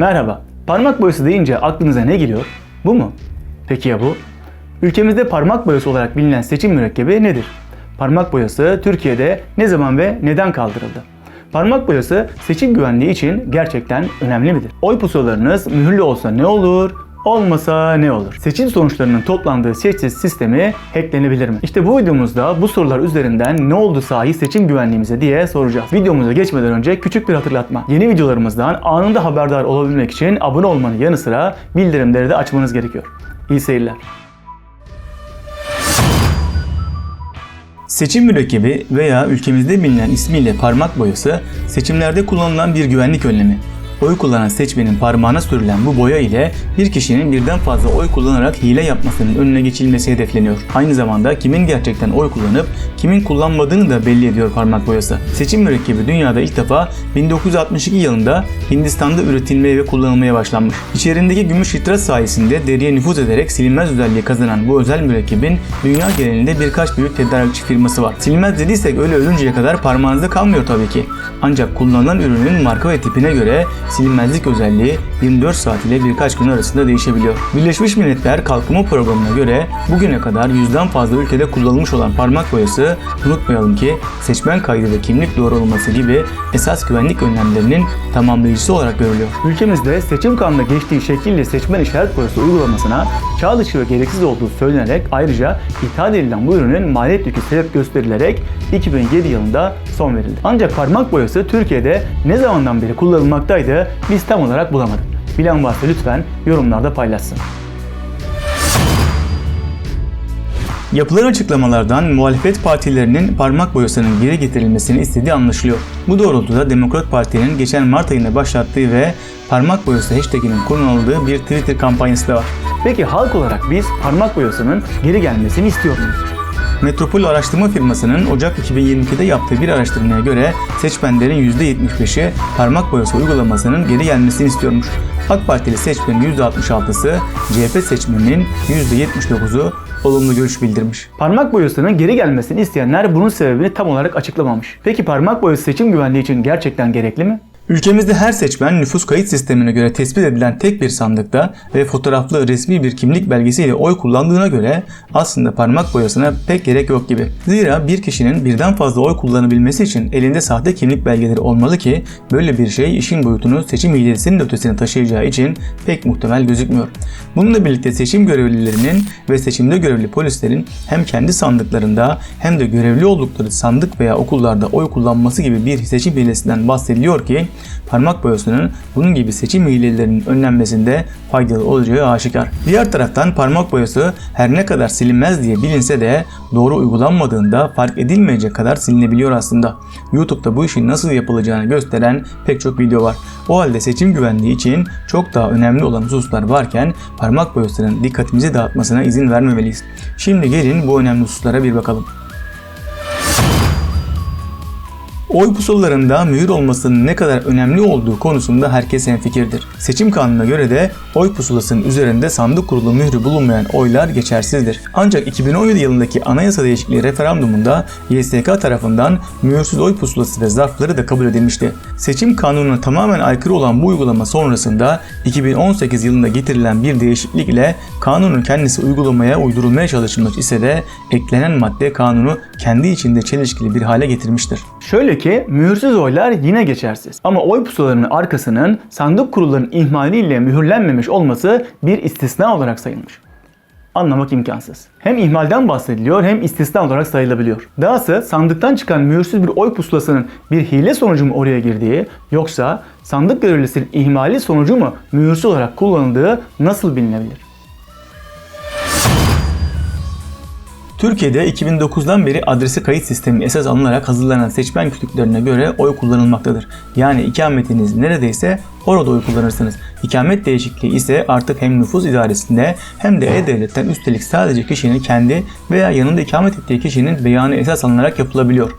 Merhaba, parmak boyası deyince aklınıza ne geliyor? Bu mu? Peki ya bu? Ülkemizde parmak boyası olarak bilinen seçim mürekkebi nedir? Parmak boyası Türkiye'de ne zaman ve neden kaldırıldı? Parmak boyası seçim güvenliği için gerçekten önemli midir? Oy pusulalarınız mühürlü olsa ne olur, olmasa ne olur? Seçim sonuçlarının toplandığı seçsiz sistemi hacklenebilir mi? İşte bu videomuzda bu sorular üzerinden ne oldu sahi seçim güvenliğimize diye soracağız. Videomuza geçmeden önce küçük bir hatırlatma. Yeni videolarımızdan anında haberdar olabilmek için abone olmanın yanı sıra bildirimleri de açmanız gerekiyor. İyi seyirler. Seçim mürekkebi veya ülkemizde bilinen ismiyle parmak boyası seçimlerde kullanılan bir güvenlik önlemi. Oy kullanan seçmenin parmağına sürülen bu boya ile bir kişinin birden fazla oy kullanarak hile yapmasının önüne geçilmesi hedefleniyor. Aynı zamanda kimin gerçekten oy kullanıp kimin kullanmadığını da belli ediyor parmak boyası. Seçim mürekkebi dünyada ilk defa 1962 yılında Hindistan'da üretilmeye ve kullanılmaya başlanmış. İçerindeki gümüş litrat sayesinde deriye nüfuz ederek silinmez özelliği kazanan bu özel mürekkebin dünya genelinde birkaç büyük tedarikçi firması var. Silinmez dediysek öyle ölünceye kadar parmağınızda kalmıyor tabii ki. Ancak kullanılan ürünün marka ve tipine göre silinmezlik özelliği 24 saat ile birkaç gün arasında değişebiliyor. Birleşmiş Milletler Kalkınma Programı'na göre bugüne kadar yüzden fazla ülkede kullanılmış olan parmak boyası unutmayalım ki seçmen kaydı ve kimlik doğru olması gibi esas güvenlik önlemlerinin tamamlayıcısı olarak görülüyor. Ülkemizde seçim kanunda geçtiği şekilde seçmen işaret boyası uygulamasına çağ dışı ve gereksiz olduğu söylenerek ayrıca ithal edilen bu ürünün maliyet yükü sebep gösterilerek 2007 yılında son verildi. Ancak parmak boyası Türkiye'de ne zamandan beri kullanılmaktaydı biz tam olarak bulamadık. Bilen varsa lütfen yorumlarda paylaşsın. Yapılan açıklamalardan muhalefet partilerinin parmak boyasının geri getirilmesini istediği anlaşılıyor. Bu doğrultuda Demokrat Parti'nin geçen Mart ayında başlattığı ve parmak boyası hashtaginin kullanıldığı bir Twitter kampanyası da var. Peki halk olarak biz parmak boyasının geri gelmesini istiyor muyuz? Metropol Araştırma Firması'nın Ocak 2022'de yaptığı bir araştırmaya göre seçmenlerin %75'i parmak boyası uygulamasının geri gelmesini istiyormuş. AK Partili seçmenin %66'sı, CHP seçmeninin %79'u olumlu görüş bildirmiş. Parmak boyasının geri gelmesini isteyenler bunun sebebini tam olarak açıklamamış. Peki parmak boyası seçim güvenliği için gerçekten gerekli mi? Ülkemizde her seçmen nüfus kayıt sistemine göre tespit edilen tek bir sandıkta ve fotoğraflı resmi bir kimlik belgesiyle oy kullandığına göre aslında parmak boyasına pek gerek yok gibi. Zira bir kişinin birden fazla oy kullanabilmesi için elinde sahte kimlik belgeleri olmalı ki böyle bir şey işin boyutunu seçim hilesinin ötesine taşıyacağı için pek muhtemel gözükmüyor. Bununla birlikte seçim görevlilerinin ve seçimde görevli polislerin hem kendi sandıklarında hem de görevli oldukları sandık veya okullarda oy kullanması gibi bir seçim hilesinden bahsediliyor ki parmak boyasının bunun gibi seçim hilelerinin önlenmesinde faydalı olacağı aşikar. Diğer taraftan parmak boyası her ne kadar silinmez diye bilinse de doğru uygulanmadığında fark edilmeyecek kadar silinebiliyor aslında. YouTube'da bu işin nasıl yapılacağını gösteren pek çok video var. O halde seçim güvenliği için çok daha önemli olan hususlar varken parmak boyasının dikkatimizi dağıtmasına izin vermemeliyiz. Şimdi gelin bu önemli hususlara bir bakalım. Oy pusulalarında mühür olmasının ne kadar önemli olduğu konusunda herkes hemfikirdir. Seçim kanununa göre de oy pusulasının üzerinde sandık kurulu mührü bulunmayan oylar geçersizdir. Ancak 2017 yılındaki anayasa değişikliği referandumunda YSK tarafından mühürsüz oy pusulası ve zarfları da kabul edilmişti. Seçim kanununa tamamen aykırı olan bu uygulama sonrasında 2018 yılında getirilen bir değişiklik ile kanunun kendisi uygulamaya uydurulmaya çalışılmış ise de eklenen madde kanunu kendi içinde çelişkili bir hale getirmiştir. Şöyle ki mühürsüz oylar yine geçersiz. Ama oy pusularının arkasının sandık kurullarının ihmaliyle mühürlenmemiş olması bir istisna olarak sayılmış. Anlamak imkansız. Hem ihmalden bahsediliyor hem istisna olarak sayılabiliyor. Dahası sandıktan çıkan mühürsüz bir oy pusulasının bir hile sonucu mu oraya girdiği yoksa sandık görevlisinin ihmali sonucu mu mühürsüz olarak kullanıldığı nasıl bilinebilir? Türkiye'de 2009'dan beri adresi kayıt sistemi esas alınarak hazırlanan seçmen kütüklerine göre oy kullanılmaktadır. Yani ikametiniz neredeyse orada oy kullanırsınız. İkamet değişikliği ise artık hem nüfus idaresinde hem de E-Devlet'ten üstelik sadece kişinin kendi veya yanında ikamet ettiği kişinin beyanı esas alınarak yapılabiliyor.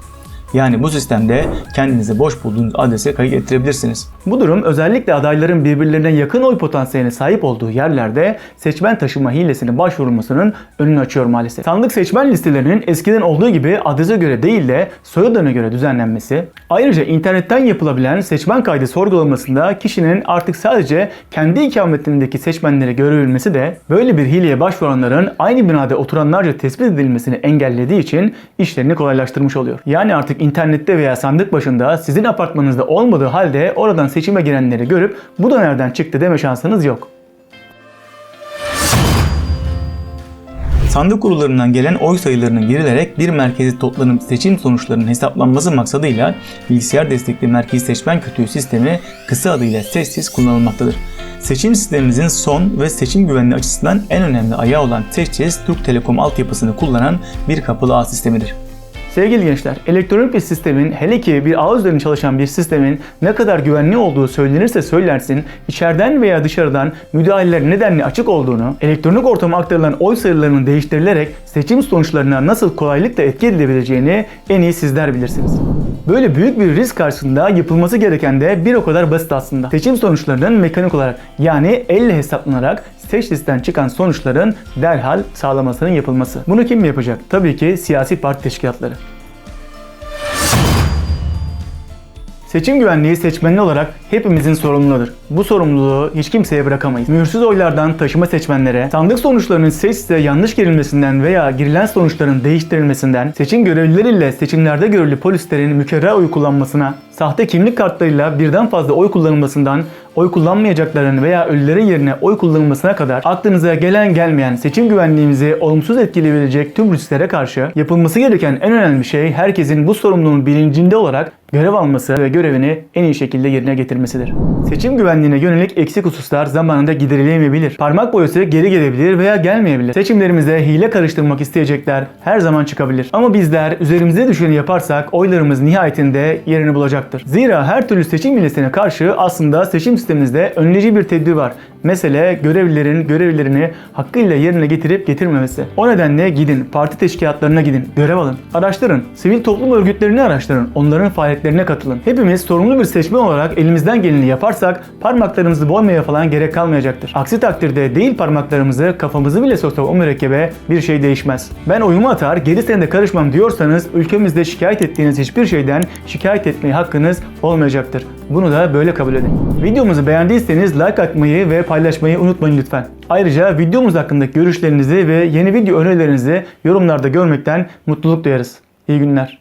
Yani bu sistemde kendinizi boş bulduğunuz adrese kayıt ettirebilirsiniz. Bu durum özellikle adayların birbirlerine yakın oy potansiyeline sahip olduğu yerlerde seçmen taşıma hilesine başvurulmasının önünü açıyor maalesef. Sandık seçmen listelerinin eskiden olduğu gibi adrese göre değil de soyadına göre düzenlenmesi, ayrıca internetten yapılabilen seçmen kaydı sorgulamasında kişinin artık sadece kendi ikametindeki seçmenlere görebilmesi de böyle bir hileye başvuranların aynı binada oturanlarca tespit edilmesini engellediği için işlerini kolaylaştırmış oluyor. Yani artık internette veya sandık başında sizin apartmanınızda olmadığı halde oradan seçime girenleri görüp bu da nereden çıktı deme şansınız yok. Sandık kurullarından gelen oy sayılarının girilerek bir merkezi toplanıp seçim sonuçlarının hesaplanması maksadıyla bilgisayar destekli merkezi seçmen kütüğü sistemi kısa adıyla sessiz kullanılmaktadır. Seçim sistemimizin son ve seçim güvenliği açısından en önemli ayağı olan Seçiz, Türk Telekom altyapısını kullanan bir kapılı ağ sistemidir. Sevgili gençler, elektronik bir sistemin hele ki bir ağ üzerinde çalışan bir sistemin ne kadar güvenli olduğu söylenirse söylersin, içeriden veya dışarıdan müdahaleler nedenli açık olduğunu, elektronik ortama aktarılan oy sayılarının değiştirilerek seçim sonuçlarına nasıl kolaylıkla etki edilebileceğini en iyi sizler bilirsiniz. Böyle büyük bir risk karşısında yapılması gereken de bir o kadar basit aslında. Seçim sonuçlarının mekanik olarak yani elle hesaplanarak seç listen çıkan sonuçların derhal sağlamasının yapılması. Bunu kim yapacak? Tabii ki siyasi parti teşkilatları. Seçim güvenliği seçmenli olarak hepimizin sorumluluğudur. Bu sorumluluğu hiç kimseye bırakamayız. Mühürsüz oylardan taşıma seçmenlere, sandık sonuçlarının seçte yanlış girilmesinden veya girilen sonuçların değiştirilmesinden, seçim görevlileriyle seçimlerde görevli polislerin mükerrer oy kullanmasına, sahte kimlik kartlarıyla birden fazla oy kullanılmasından, oy kullanmayacakların veya ölülerin yerine oy kullanılmasına kadar aklınıza gelen gelmeyen seçim güvenliğimizi olumsuz etkileyebilecek tüm risklere karşı yapılması gereken en önemli şey herkesin bu sorumluluğun bilincinde olarak görev alması ve görevini en iyi şekilde yerine getirmesidir. Seçim güvenliğine yönelik eksik hususlar zamanında giderilemeyebilir. Parmak boyası geri gelebilir veya gelmeyebilir. Seçimlerimize hile karıştırmak isteyecekler her zaman çıkabilir. Ama bizler üzerimize düşeni yaparsak oylarımız nihayetinde yerini bulacaktır. Zira her türlü seçim hilesine karşı aslında seçim sistemimizde önleyici bir tedbir var. Mesele görevlilerin görevlerini hakkıyla yerine getirip getirmemesi. O nedenle gidin, parti teşkilatlarına gidin, görev alın, araştırın, sivil toplum örgütlerini araştırın, onların faaliyetlerine katılın. Hepimiz sorumlu bir seçmen olarak elimizden geleni yaparsak parmaklarımızı boymaya falan gerek kalmayacaktır. Aksi takdirde değil parmaklarımızı, kafamızı bile soksak o mürekkebe bir şey değişmez. Ben oyumu atar, gerisine de karışmam diyorsanız ülkemizde şikayet ettiğiniz hiçbir şeyden şikayet etmeye hakkınız olmayacaktır. Bunu da böyle kabul edin. Videomuzu beğendiyseniz like atmayı ve paylaşmayı unutmayın lütfen. Ayrıca videomuz hakkındaki görüşlerinizi ve yeni video önerilerinizi yorumlarda görmekten mutluluk duyarız. İyi günler.